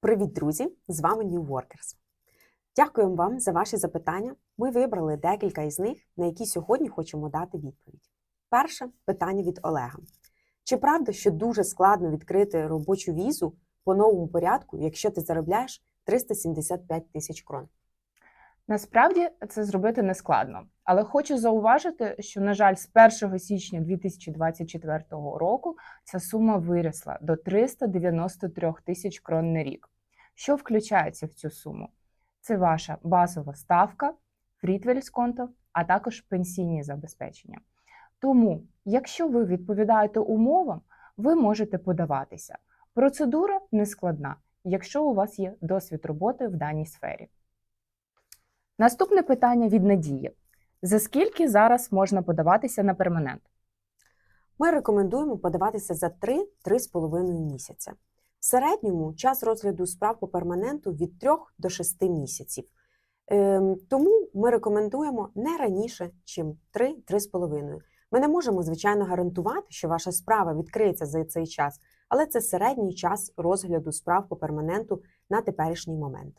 Привіт, друзі! З вами New Workers. Дякуємо вам за ваші запитання. Ми вибрали декілька із них, на які сьогодні хочемо дати відповідь. Перше питання від Олега: чи правда, що дуже складно відкрити робочу візу по новому порядку, якщо ти заробляєш 375 тисяч крон? Насправді це зробити нескладно, але хочу зауважити, що, на жаль, з 1 січня 2024 року ця сума виросла до 393 тисяч крон на рік. Що включається в цю суму? Це ваша базова ставка, фрітвельсконто, а також пенсійні забезпечення. Тому, якщо ви відповідаєте умовам, ви можете подаватися. Процедура нескладна, якщо у вас є досвід роботи в даній сфері. Наступне питання від Надії: за скільки зараз можна подаватися на перманент? Ми рекомендуємо подаватися за 3-3,5 місяця. В середньому час розгляду справ по перманенту від 3 до 6 місяців. Ем, тому ми рекомендуємо не раніше, ніж 3-3,5. Ми не можемо, звичайно, гарантувати, що ваша справа відкриється за цей час, але це середній час розгляду справ по перманенту на теперішній момент.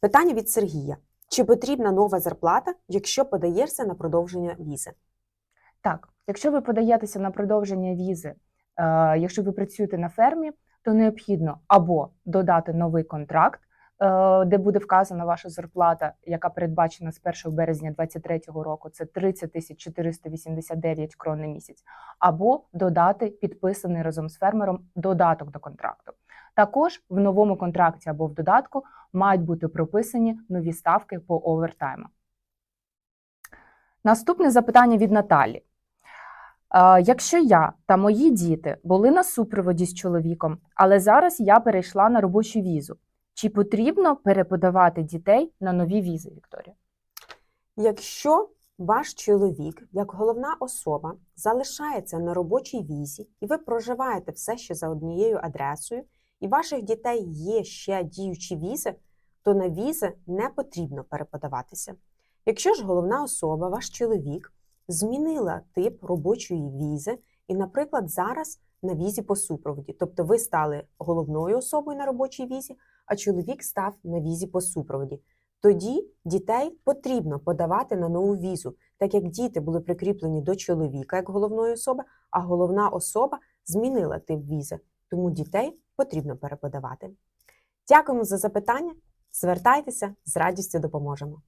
Питання від Сергія: чи потрібна нова зарплата, якщо подаєшся на продовження візи? Так, якщо ви подаєтеся на продовження візи, е, якщо ви працюєте на фермі, то необхідно або додати новий контракт, е, де буде вказана ваша зарплата, яка передбачена з 1 березня 2023 року, це 30 тисяч 489 крон на місяць, або додати підписаний разом з фермером додаток до контракту. Також в новому контракті або в додатку мають бути прописані нові ставки по овертайму. Наступне запитання від Наталі. Е, Якщо я та мої діти були на супроводі з чоловіком, але зараз я перейшла на робочу візу, чи потрібно переподавати дітей на нові візи, Вікторія? Якщо ваш чоловік, як головна особа, залишається на робочій візі, і ви проживаєте все ще за однією адресою, і ваших дітей є ще діючі візи, то на візи не потрібно переподаватися. Якщо ж головна особа, ваш чоловік, змінила тип робочої візи, і, наприклад, зараз на візі по супроводі, тобто ви стали головною особою на робочій візі, а чоловік став на візі по супроводі. Тоді дітей потрібно подавати на нову візу, так як діти були прикріплені до чоловіка як головної особи, а головна особа змінила тип візи, тому дітей потрібно переподавати. Дякуємо за запитання. Звертайтеся з радістю допоможемо.